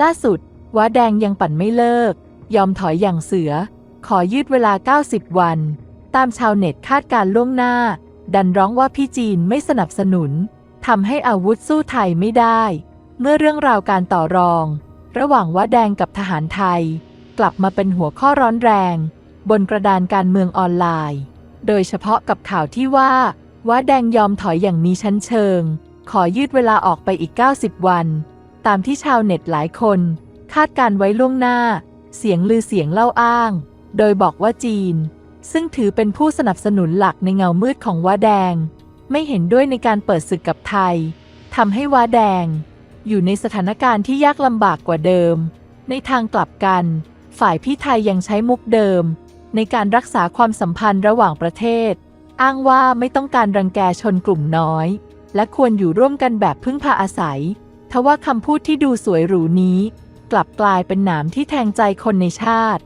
ล่าสุดว้าแดงยังปั่นไม่เลิก ยอมถอยอย่างเสือ ขอยืดเวลา 90 วัน ตามชาวเน็ตคาดการล่วงหน้า ดันร้องว่าพี่จีนไม่สนับสนุนทำให้อาวุธสู้ไทยไม่ได้ เมื่อเรื่องราวการต่อรอง ระหว่างว้าแดงกับทหารไทย กลับมาเป็นหัวข้อร้อนแรง บนกระดานการเมืองออนไลน์ โดยเฉพาะกับข่าวที่ว่าว้าแดงยอมถอยอย่างมีชั้นเชิง ขอยืดเวลาออกไปอีก 90 วัน ตามที่ชาวเน็ตหลายคน คาดการไว้ล่วงหน้า เสียงลือเสียงเล่าอ้าง โดยบอกว่าจีน ซึ่งถือเป็นผู้สนับสนุนหลักในเงามืดของว้าแดง ไม่เห็นด้วยในการเปิดศึกกับไทยทำให้ว้าแดง อยู่ในสถานการณ์ที่ยากลำบากกว่าเดิม ในทางกลับกัน ฝ่ายพี่ไทยยังใช้มุกเดิม ในการรักษาความสัมพันธ์ระหว่างประเทศ อ้างว่าไม่ต้องการรังแกชนกลุ่มน้อย และควรอยู่ร่วมกันแบบพึ่งพาอาศัย ทว่าคำพูดที่ดูสวยหรูนี้ กลับกลายเป็นหนามที่แทงใจคนในชาติ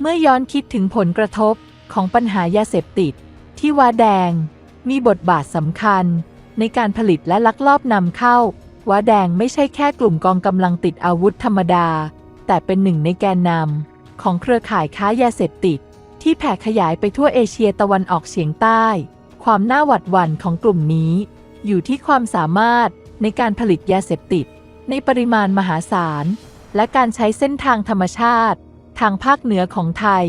เมื่อย้อนคิดถึงผลกระทบของปัญหายาเสพติด ที่วาแดง มีบทบาทสำคัญ ในการผลิตและลักลอบนำเข้าวาแดงไม่ใช่แค่กลุ่มกองกำลังติดอาวุธธรรมดา แต่เป็นหนึ่งในแกนนำของเครือข่ายค้ายาเสพติด ที่แผ่ขยายไปทั่วเอเชียตะวันออกเฉียงใต้ ความน่าหวาดหวั่นของกลุ่มนี้ อยู่ที่ความสามารถ ในการผลิตยาเสพติด ในปริมาณมหาศาล และการใช้เส้นทางธรรมชาติ ทางภาคเหนือของไทย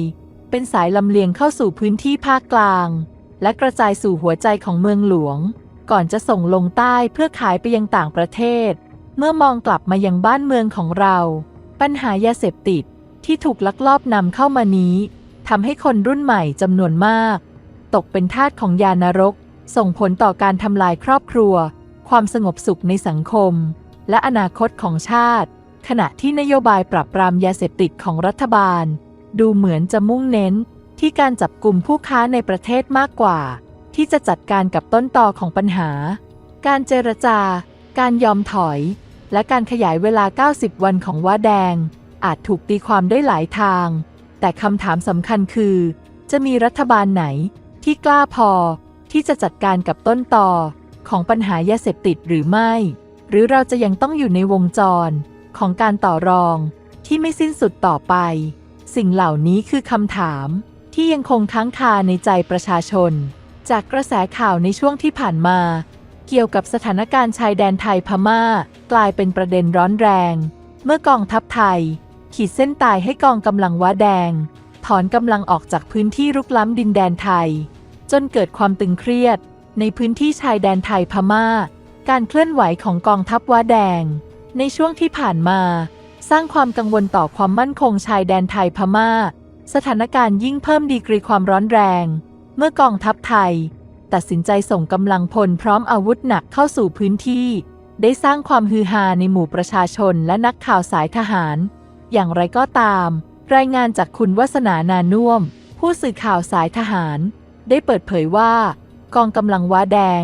เป็นสายลำเลียงเข้าสู่พื้นที่ภาคกลาง และกระจายสู่หัวใจของเมืองหลวง ก่อนจะส่งลงใต้เพื่อขายไปยังต่างประเทศ เมื่อมองกลับมายังบ้านเมืองของเรา ปัญหายาเสพติดที่ถูกลักลอบนำเข้ามานี้ทำให้คนรุ่นใหม่จำนวนมาก ตกเป็นทาสของยานรก ส่งผลต่อการทำลายครอบครัว ความสงบสุขในสังคม และอนาคตของชาติ ขณะที่นโยบายปราบปรามยาเสพติดของรัฐบาล ดูเหมือนจะมุ่งเน้น ที่การจับกลุ่มผู้ค้าในประเทศมากกว่า ที่จะจัดการกับต้นตอของปัญหา การเจรจา การยอมถอย และการขยายเวลา 90 วันของว่าแดง อาจถูกตีความได้หลายทาง แต่คำถามสำคัญคือ จะมีรัฐบาลไหนที่กล้าพอที่จะจัดการกับต้นตอ ของปัญหายาเสพติดหรือไม่ หรือเราจะยังต้องอยู่ในวงจรของการต่อรองที่ไม่สิ้นสุดต่อไป สิ่งเหล่านี้คือคำถามที่ยังคงค้างคาในใจประชาชน จากกระแสข่าวในช่วงที่ผ่านมา เกี่ยวกับสถานการณ์ชายแดนไทยพม่า กลายเป็นประเด็นร้อนแรง เมื่อกองทัพไทย ขีดเส้นตายให้กองกำลังว้าแดง ถอนกำลังออกจากพื้นที่รุกล้ำดินแดนไทย จนเกิดความตึงเครียด ในพื้นที่ชายแดนไทยพม่า การเคลื่อนไหวของกองทัพว้าแดง ในช่วงที่ผ่านมา สร้างความกังวลต่อความมั่นคงชายแดนไทยพม่า สถานการณ์ยิ่งเพิ่มดีกรีความร้อนแรง เมื่อกองทัพไทย ตัดสินใจส่งกำลังพลพร้อมอาวุธหนักเข้าสู่พื้นที่ ได้สร้างความฮือฮาในหมู่ประชาชนและนักข่าวสายทหาร อย่างไรก็ตาม รายงานจากคุณวัสนานานุ่ม ผู้สื่อข่าวสายทหาร ได้เปิดเผยว่า กองกำลังว้าแดง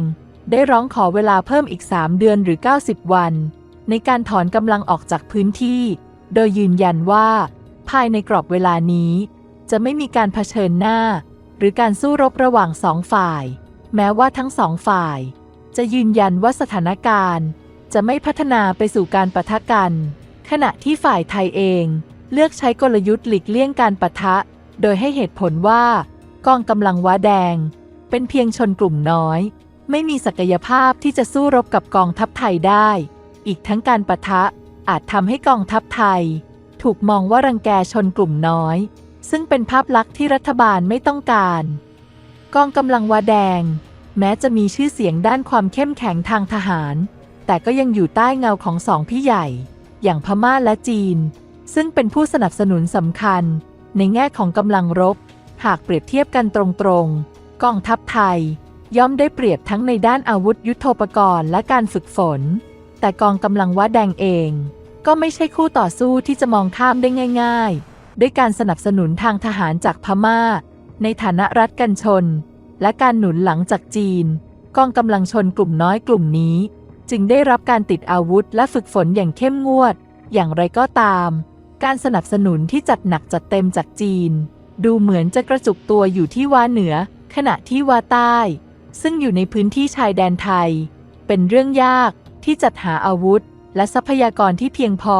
ได้ร้องขอเวลาเพิ่มอีก 3 เดือนหรือ 90 วัน ในการถอนกำลังออกจากพื้นที่ โดยยืนยันว่า ภายในกรอบเวลานี้ จะไม่มีการเผชิญหน้า หรือการสู้รบระหว่างสองฝ่าย แม้ว่าทั้งสองฝ่าย จะยืนยันว่าสถานการณ์ จะไม่พัฒนาไปสู่การปะทะกัน ขณะที่ฝ่ายไทยเองเลือกใช้กลยุทธ์หลีกเลี่ยงการปะทะ โดยให้เหตุผลว่ากองกำลังว้าแดง เป็นเพียงชนกลุ่มน้อย ไม่มีศักยภาพที่จะสู้รบกับกองทัพไทยได้ อีกทั้งการปะทะอาจทำให้กองทัพไทย ถูกมองว่ารังแกชนกลุ่มน้อย ซึ่งเป็นภาพลักษณ์ที่รัฐบาลไม่ต้องการ กองกำลังวาแดง แม้จะมีชื่อเสียงด้านความเข้มแข็งทางทหาร แต่ก็ยังอยู่ใต้เงาของสองพี่ใหญ่ อย่างพม่าและจีน ซึ่งเป็นผู้สนับสนุนสำคัญ ในแง่ของกำลังรบ หากเปรียบเทียบกันตรงๆ กองทัพไทย ย่อมได้เปรียบทั้งในด้านอาวุธยุโทโธปกรณ์และการฝึกฝน แต่กองกำลังวาแดงเอง ก็ไม่ใช่คู่ต่อสู้ที่จะมองข้ามได้ง่าย ๆ ด้วยการสนับสนุนทางทหารจากพม่า ในฐานะรัฐกันชน และการหนุนหลังจากจีน กองกำลังชนกลุ่มน้อยกลุ่มนี้ จึงได้รับการติดอาวุธและฝึกฝนอย่างเข้มงวด อย่างไรก็ตาม การสนับสนุนที่จัดหนักจัดเต็มจากจีนดูเหมือนจะกระจุกตัวอยู่ที่วาเหนือ ขณะที่วาใต้ ซึ่งอยู่ในพื้นที่ชายแดนไทย เป็นเรื่องยากที่จัดหาอาวุธ และทรัพยากรที่เพียงพอ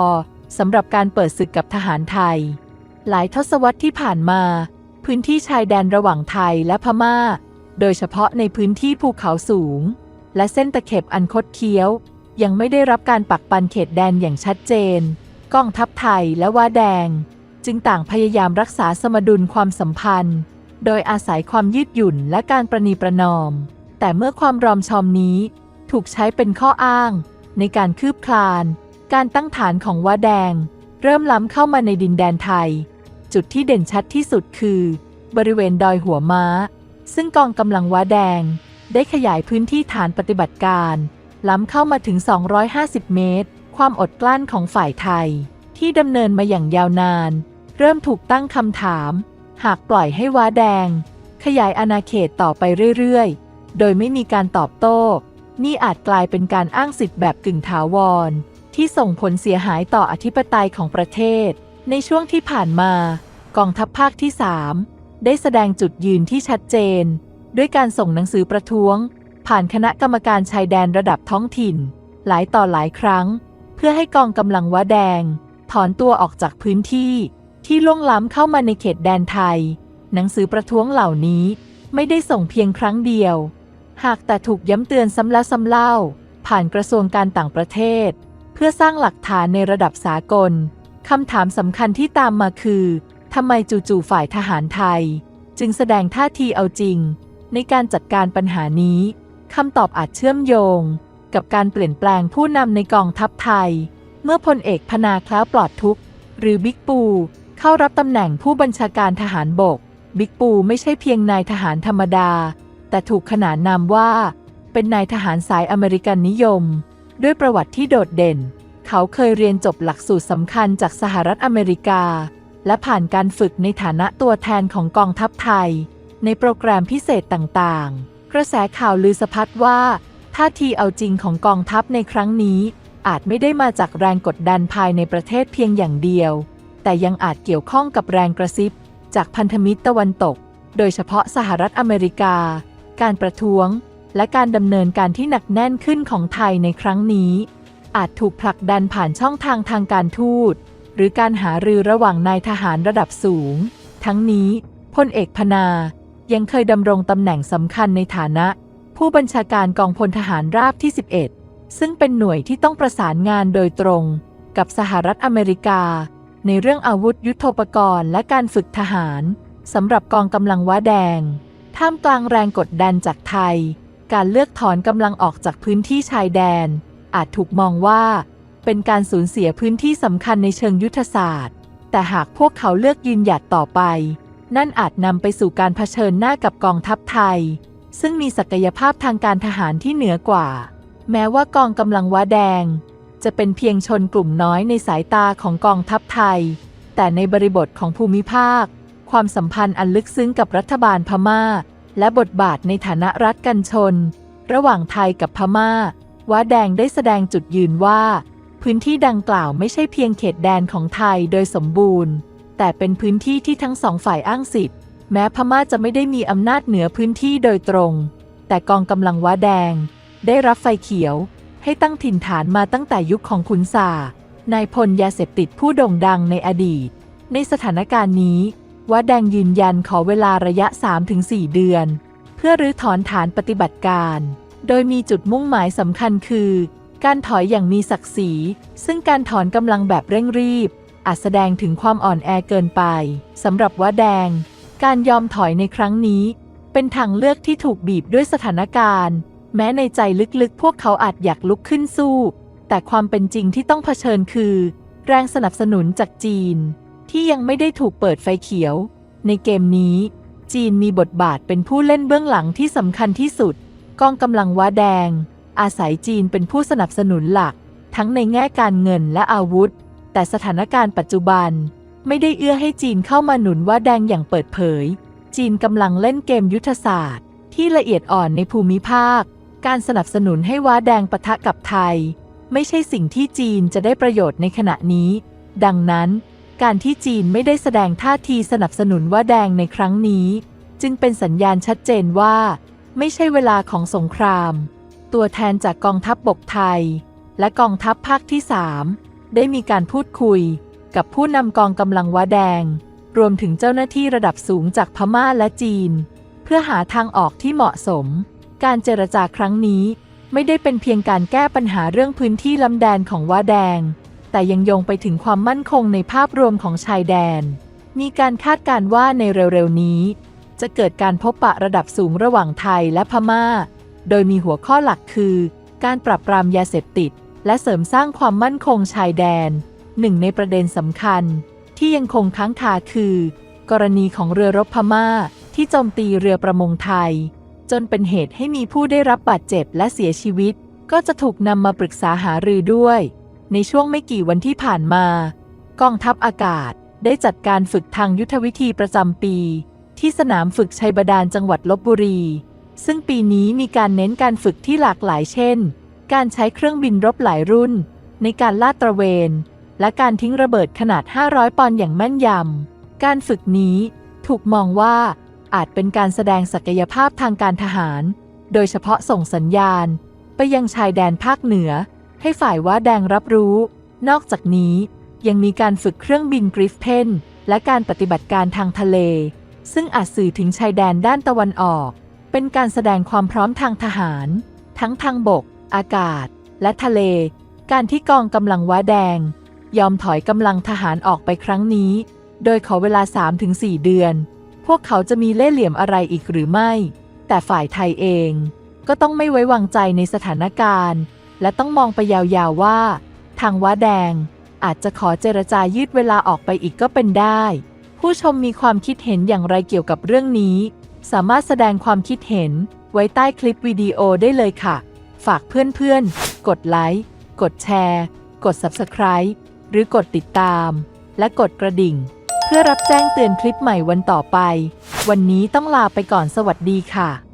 สำหรับการเปิดศึกกับทหารไทย หลายทศวรรษที่ผ่านมา พื้นที่ชายแดนระหว่างไทยและพม่า โดยเฉพาะในพื้นที่ภูเขาสูง และเส้นตะเข็บอันคดเคี้ยว ยังไม่ได้รับการปักปันเขตแดนอย่างชัดเจนกองทัพไทยและว่าแดง จึงต่างพยายามรักษาสมดุลความสัมพันธ์ โดยอาศัยความยืดหยุ่นและการประนีประนอม แต่เมื่อความรอมชอมนี้ถูกใช้เป็นข้ออ้าง ในการคืบคลาน การตั้งฐานของว่าแดง เริ่มล้ำเข้ามาในดินแดนไทย จุดที่เด่นชัดที่สุดคือ บริเวณดอยหัวม้า ซึ่งกองกำลังว้าแดง ได้ขยายพื้นที่ฐานปฏิบัติการ ล้ำเข้ามาถึง 250 เมตร ความอดกลั้นของฝ่ายไทย ที่ดำเนินมาอย่างยาวนาน เริ่มถูกตั้งคำถาม หากปล่อยให้ว้าแดง ขยายอาณาเขตต่อไปเรื่อยๆ โดยไม่มีการตอบโต้ นี่อาจกลายเป็นการอ้างสิทธิ์แบบกึ่งถาวร ที่ส่งผลเสียหายต่ออธิปไตยของประเทศ ในช่วงที่ผ่านมา กองทัพภาคที่ 3 ได้แสดงจุดยืนที่ชัดเจน ด้วยการส่งหนังสือประท้วง ผ่านคณะกรรมการชายแดนระดับท้องถิ่น หลายต่อหลายครั้ง เพื่อให้กองกำลังว้าแดง ถอนตัวออกจากพื้นที่ ที่ล่วงล้ำเข้ามาในเขตแดนไทย หนังสือประท้วงเหล่านี้ไม่ได้ส่งเพียงครั้งเดียว หากแต่ถูกย้ำเตือนซ้ำแล้วซ้ำเล่า ผ่านกระทรวงการต่างประเทศ เพื่อสร้างหลักฐานในระดับสากลคำถามสำคัญที่ตามมาคือทำไมจู่ๆฝ่ายทหารไทย จึงแสดงท่าทีเอาจริง ในการจัดการปัญหานี้คำตอบอาจเชื่อมโยง กับการเปลี่ยนแปลงผู้นำในกองทัพไทย เมื่อพลเอกพนาคล้าปลอดทุกข์ หรือบิ๊กปู เข้ารับตำแหน่งผู้บัญชาการทหารบก บิ๊กปูไม่ใช่เพียงนายทหารธรรมดา แต่ถูกขนานนามว่า เป็นนายทหารสายอเมริกันนิยม ด้วยประวัติที่โดดเด่น เขาเคยเรียนจบหลักสูตรสำคัญจากสหรัฐอเมริกา และผ่านการฝึกในฐานะตัวแทนของกองทัพไทย ในโปรแกรมพิเศษต่างๆ กระแสข่าวลือสะพัดว่าท่าทีเอาจริงของกองทัพในครั้งนี้อาจไม่ได้มาจากแรงกดดันภายในประเทศเพียงอย่างเดียว แต่ยังอาจเกี่ยวข้องกับแรงกระซิบ จากพันธมิตรตะวันตก โดยเฉพาะสหรัฐอเมริกา การประท้วง และการดำเนินการที่หนักแน่นขึ้นของไทยในครั้งนี้ อาจถูกผลักดันผ่านช่องทางทางการทูต หรือการหารือระหว่างนายทหารระดับสูง ทั้งนี้พลเอกพนา ยังเคยดำรงตำแหน่งสำคัญในฐานะ ผู้บัญชาการกองพลทหารราบที่ 11 ซึ่งเป็นหน่วยที่ต้องประสานงานโดยตรง กับสหรัฐอเมริกา ในเรื่องอาวุธยุโทโธปกรณ์และการฝึกทหารสำหรับกองกำลังว้าแดง ท่ามกลางแรงกดดันจากไทย การเลือกถอนกำลังออกจากพื้นที่ชายแดน อาจถูกมองว่า เป็นการสูญเสียพื้นที่สำคัญในเชิงยุทธศาสตร์ แต่หากพวกเขาเลือกยืนหยัดต่อไป นั่นอาจนำไปสู่การเผชิญหน้ากับกองทัพไทย ซึ่งมีศักยภาพทางการทหารที่เหนือกว่า แม้ว่ากองกำลังว้าแดง จะเป็นเพียงชนกลุ่มน้อยในสายตาของกองทัพไทย แต่ในบริบทของภูมิภาค ความสัมพันธ์อันลึกซึ้งกับรัฐบาลพม่า และบทบาทในฐานะรัฐกันชน ระหว่างไทยกับพม่า ว้าแดงได้แสดงจุดยืนว่า พื้นที่ดังกล่าวไม่ใช่เพียงเขตแดนของไทยโดยสมบูรณ์ แต่เป็นพื้นที่ที่ทั้งสองฝ่ายอ้างสิทธิ์ แม้พม่าจะไม่ได้มีอำนาจเหนือพื้นที่โดยตรง แต่กองกำลังว้าแดง ได้รับไฟเขียว ให้ตั้งถิ่นฐานมาตั้งแต่ยุคของขุนสานายพลยาเสพติดผู้โด่งดังในอดีต ในสถานการณ์นี้ว้าแดงยืนยันขอเวลาระยะ 3-4 เดือน เพื่อรื้อถอนฐานปฏิบัติการ โดยมีจุดมุ่งหมายสำคัญคือ การถอยอย่างมีศักดิ์ศรี ซึ่งการถอนกำลังแบบเร่งรีบ อาจแสดงถึงความอ่อนแอเกินไปสำหรับว้าแดง การยอมถอยในครั้งนี้ เป็นทางเลือกที่ถูกบีบด้วยสถานการณ์ แม้ในใจลึกๆ พวกเขาอาจอยากลุกขึ้นสู้ แต่ความเป็นจริงที่ต้องเผชิญคือ แรงสนับสนุนจากจีน ที่ยังไม่ได้ถูกเปิดไฟเขียว ในเกมนี้ จีนมีบทบาทเป็นผู้เล่นเบื้องหลังที่สำคัญที่สุด กองกำลังว้าแดง อาศัยจีนเป็นผู้สนับสนุนหลัก ทั้งในแง่การเงินและอาวุธ แต่สถานการณ์ปัจจุบัน ไม่ได้เอื้อให้จีนเข้ามาหนุนว้าแดงอย่างเปิดเผย จีนกำลังเล่นเกมยุทธศาสตร์ ที่ละเอียดอ่อนในภูมิภาค การสนับสนุนให้ว้าแดงปะทะกับไทย ไม่ใช่สิ่งที่จีนจะได้ประโยชน์ในขณะนี้ ดังนั้น การที่จีนไม่ได้แสดงท่าทีสนับสนุนว่าแดงในครั้งนี้ จึงเป็นสัญญาณชัดเจนว่า ไม่ใช่เวลาของสงคราม ตัวแทนจากกองทัพบบกไทย และกองทัพภาคที่3ได้มีการพูดคุยกับผู้นำกองกำลังว้าแดง รวมถึงเจ้าหน้าที่ระดับสูงจากพม่าและจีน เพื่อหาทางออกที่เหมาะสม การเจรจาครั้งนี้ไม่ได้เป็นเพียงการแก้ปัญหาเรื่องพื้นที่ลำแดนของว้าแดง แต่ยังโยงไปถึงความมั่นคงในภาพรวมของชายแดน มีการคาดการว่าในเร็วๆนี้ จะเกิดการพบปะระดับสูงระหว่างไทยและพม่า โดยมีหัวข้อหลักคือ การปราบปรามยาเสพติด และเสริมสร้างความมั่นคงชายแดน หนึ่งในประเด็นสำคัญ ที่ยังคงค้างคาคือ กรณีของเรือรบพม่า ที่โจมตีเรือประมงไทย จนเป็นเหตุให้มีผู้ได้รับบาดเจ็บและเสียชีวิต ก็จะถูกนำมาปรึกษาหารือด้วย ในช่วงไม่กี่วันที่ผ่านมา กองทัพอากาศได้จัดการฝึกทางยุทธวิธีประจำปี ที่สนามฝึกชัยบาดาลจังหวัดลบบุรี ซึ่งปีนี้มีการเน้นการฝึกที่หลากหลายเช่น การใช้เครื่องบินรบหลายรุ่น ในการลาดตระเวน และการทิ้งระเบิดขนาด 500 ปอนด์อย่างแม่นยำ การฝึกนี้ถูกมองว่า อาจเป็นการแสดงศักยภาพทางการทหาร โดยเฉพาะส่งสัญญาณ ไปยังชายแดนภาคเหนือ ให้ฝ่ายว่าแดงรับรู้ นอกจากนี้ยังมีการฝึกเครื่องบินกริฟเพนและการปฏิบัติการทางทะเล ซึ่งอาจสื่อถึงชายแดนด้านตะวันออก เป็นการแสดงความพร้อมทางทหาร ทั้งทางบก อากาศ และทะเล การที่กองกำลังว้าแดง ยอมถอยกำลังทหารออกไปครั้งนี้ โดยขอเวลา 3-4 เดือน พวกเขาจะมีเล่ห์เหลี่ยมอะไรอีกหรือไม่ แต่ฝ่ายไทยเองก็ต้องไม่ไว้วางใจในสถานการณ์ และต้องมองไปยาวๆว่า ทางว้าแดง อาจจะขอเจรจายืดเวลาออกไปอีกก็เป็นได้ ผู้ชมมีความคิดเห็นอย่างไรเกี่ยวกับเรื่องนี้ สามารถแสดงความคิดเห็นไว้ใต้คลิปวิดีโอได้เลยค่ะ ฝากเพื่อนๆ กดไลค์ กดแชร์ กด Subscribe หรือกดติดตาม และกดกระดิ่ง พื่อรับแจ้งเตือนคลิปใหม่วันต่อไป วันนี้ต้องลาไปก่อนสวัสดีค่ะ